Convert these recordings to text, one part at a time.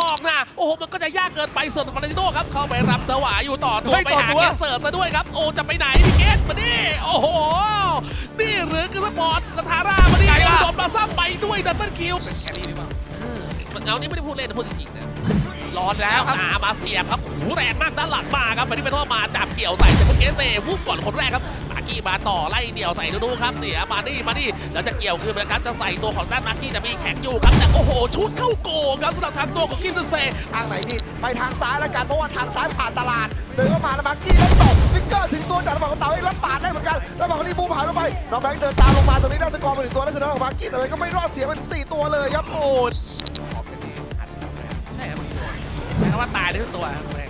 บอกนะ โอ้โห มันก็จะยากเกินไปส่วนฟาร์ติโนครับ เข้าไปรับถวายอยู่ต่อตัวเฮ้ยไปต่อหาตัวเกสเสิร์ฟซะด้วยครับ โอ้ จะไปไหนพี่เกสมาดิโอ้โห นี่หรือคือสปอร์ตสถารามาดิไงล่ะโดนมาซ้ำไปด้วยดับเบิลคิวแค่นี้หรือเปล่าเออเอานี่ไม่ได้พูดเล่นนะพูดจริงๆนะร้อนแล้วครับอามาเสียบครับหูแรงมากด้านหลังมาครับฟาร์ติโนมาจับเกี่ยวใส่แต่พวกเกสเซ่วูบก่อนคนแรกครับมาร์ กี้มาต่อไล่เดี่ยวใส่ดูๆครับเนี่ยมานี่มานี่แล้วจะเกี่ยวคืนนะครับจะใส่ตัวของด้านมาร์กี้แต่มีแข็งอยู่ครับแต่โอ้โหชุดเข้าโกงครับสำหรับทางตัวของคิมเซนเซทางไหนดีไปทางซ้ายแล้วกันเพราะว่าทางซ้ายผ่านตลาดเดินเข้ามาแล้วมาร์กี้แล้วตบฟิกเกอร์ถึงตัวจากระเบิดของเต๋าเองแล้วปาดได้เหมือนกันแล้วบอกว่านี่บูมหายลงไปน้องแบงค์เดินตามลงมาตรงนี้ได้สกอร์มาหนึ่งตัวนั่นคือน้องของมาร์กี้แต่มันก็ไม่รอดเสียเป็นสี่ตัวเลยครับโอ้ใช่ครับใช้คำว่าตายได้ทุกตัวครับแรงม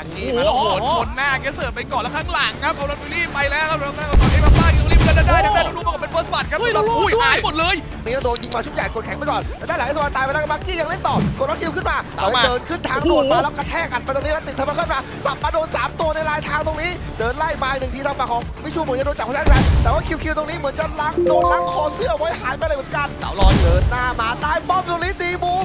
ากมาทีมาแล้วโหนชนหน้าแกเสิร์ฟไปก่อนแล้วข้างหลังครับเอาลอนบิลลี่ไปแล้วครับแล้วตอนนี้มาป้าอยู่ตรงนี้มันจะได้ได้ได้ลูกมาเป็นเฟิร์สบัตครับเฮ้ยเรารอดอุ้ยด้วยหายหมดเลยนี่ก็โดนยิงมาชุดใหญ่กดแข็งไปก่อนแต่ด้านหลังไอ้สวรรค์ตายไปแล้วมาร์กี้ยังเล่นต่อกดล็อกชิลขึ้นมาเอามาเดินขึ้นทางโดดมาแล้วกระแทกอัดไปตรงนี้แล้วติดทะมาขึ้นมาสับมาโดนสามตัวในลายทางตรงนี้ เดินไล่มาหนึ่งทีทางฝั่งของวิชูเหมือนจะโดนจับคนแรกแล้วแต่ว่าคิวคิวตรงนี้เหมือนจะล้างโดนล้างคอเสื้อไว้หายไปเลยเหมือนกันเต๋ารออยู่เดินหน้ามาใต้ป้อมตรงนี้ตีบูม